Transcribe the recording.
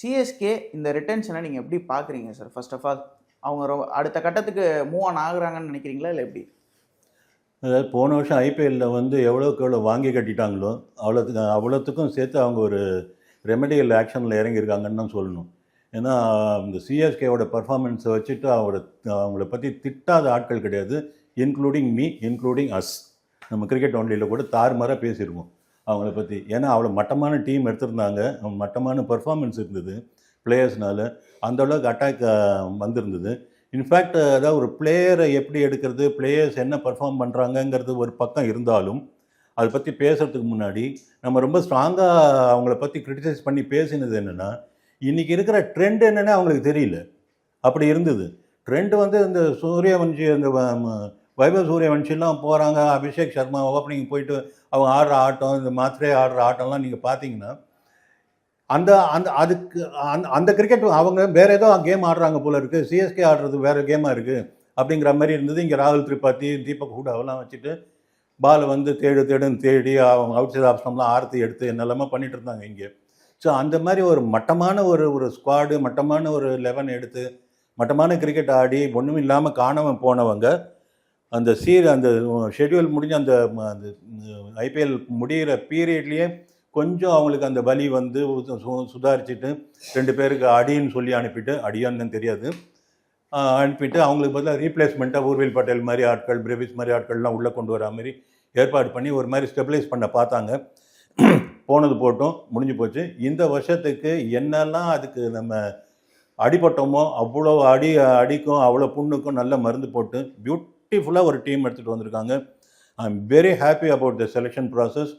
CSK இந்த ரிட்டன்ஷனை நீங்கள் எப்படி பார்க்குறீங்க சார் ஃபர்ஸ்ட் ஆஃப் ஆல் அவங்க ரொம்ப அடுத்த கட்டத்துக்கு மூவ் ஆன் ஆகுறாங்கன்னு நினைக்கிறீங்களா இல்லை எப்படி? அதாவது போன வருஷம் ஐபிஎல்லில் வந்து எவ்வளோக்கு எவ்வளோ வாங்கி கட்டிட்டாங்களோ அவ்வளோத்துக்கு அவ்வளோத்துக்கும் சேர்த்து அவங்க ஒரு ரெமெடியல் ஆக்ஷனில் இறங்கியிருக்காங்கன்னு தான் சொல்லணும். ஏன்னா இந்த சிஎஸ்கேவோட பர்ஃபார்மன்ஸை வச்சுட்டு அவரோட அவங்கள பற்றி திட்டாத ஆட்கள் கிடையாது. இன்க்ளூடிங் மீ இன்க்ளூடிங் அஸ் நம்ம கிரிக்கெட் ஒன்லியில் கூட தாறுமாறாக பேசியிருக்கோம் அவங்கள பற்றி ஏன்னா அவ்வளோ மட்டமான டீம் எடுத்திருந்தாங்க. மட்டமான பர்ஃபார்மன்ஸ் இருந்தது பிளேயர்ஸ்னால அந்த அளவுக்கு அட்டாக் வந்திருந்தது. இன்ஃபேக்ட் அதாவது ஒரு பிளேயரை எப்படி எடுக்கிறது பிளேயர்ஸ் என்ன பர்ஃபார்ம் பண்ணுறாங்கங்கிறது ஒரு பக்கம் இருந்தாலும் அதை பற்றி பேசுகிறதுக்கு முன்னாடி நம்ம ரொம்ப ஸ்ட்ராங்காக அவங்கள பற்றி கிரிட்டிசைஸ் பண்ணி பேசினது என்னென்னா இன்றைக்கி இருக்கிற ட்ரெண்ட் என்னென்னு அவங்களுக்கு தெரியல. அப்படி இருந்தது. ட்ரெண்ட் வந்து இந்த சூரியவன்ஷி அந்த வைபவ் சூரியவன்ஷிலாம் போகிறாங்க அபிஷேக் சர்மா ஓப்பனிங் போயிட்டு அவங்க ஆடுற ஆட்டம் இந்த மாத்திரை ஆடுற ஆட்டம்லாம் நீங்கள் பார்த்தீங்கன்னா அந்த அந்த அதுக்கு அந்த அந்த கிரிக்கெட் அவங்க வேறு ஏதோ கேம் ஆடுறாங்க போல இருக்குது சிஎஸ்கே ஆடுறது வேறு கேமாக இருக்குது அப்படிங்கிற மாதிரி இருந்தது. இங்கே ராகுல் திரிபாதி தீபக் ஹூடாவெல்லாம் வச்சுட்டு பால் வந்து தேடு தேடுன்னு தேடி அவங்க அவுட் சைட் ஆப்ஷன்லாம் ஆர்த்தி எடுத்து என்னெல்லாமோ பண்ணிட்டு இருந்தாங்க இங்கே. ஸோ அந்த மாதிரி ஒரு மட்டமான ஒரு ஒரு ஸ்குவாடு மட்டமான ஒரு லெவன் எடுத்து மட்டமான கிரிக்கெட் ஆடி ஒன்றும் இல்லாமல் காணாமல் போனவங்க அந்த சீர் அந்த ஷெட்யூல் முடிஞ்ச அந்த அந்த ஐபிஎல் முடிகிற பீரியட்லேயே கொஞ்சம் அவங்களுக்கு அந்த வலி வந்து சு- சுதாரிச்சுட்டு ரெண்டு பேருக்கு அடின்னு சொல்லி அனுப்பிட்டு அடியான்னு தெரியாது. அனுப்பிட்டு அவங்களுக்கு பதிலாக ரீப்ளேஸ்மெண்ட்டாக ஊர்வில் பட்டேல் மாதிரி ஆட்கள் பிரேவிஸ் மாதிரி ஆட்கள்லாம் உள்ளே கொண்டு வரா மாதிரி ஏற்பாடு பண்ணி ஒரு மாதிரி ஸ்டெபிலைஸ் பண்ண பார்த்தாங்க. போனது போட்டோம் முடிஞ்சு போச்சு. இந்த வருஷத்துக்கு என்னெல்லாம் அதுக்கு நம்ம அடிபட்டோமோ அவ்வளோ அடி அடிக்கும் அவ்வளோ புண்ணுக்கும் நல்ல மருந்து போட்டு பியூட்டிஃபுல்லாக ஒரு டீம் எடுத்துகிட்டு வந்திருக்காங்க. I am very happy about the selection process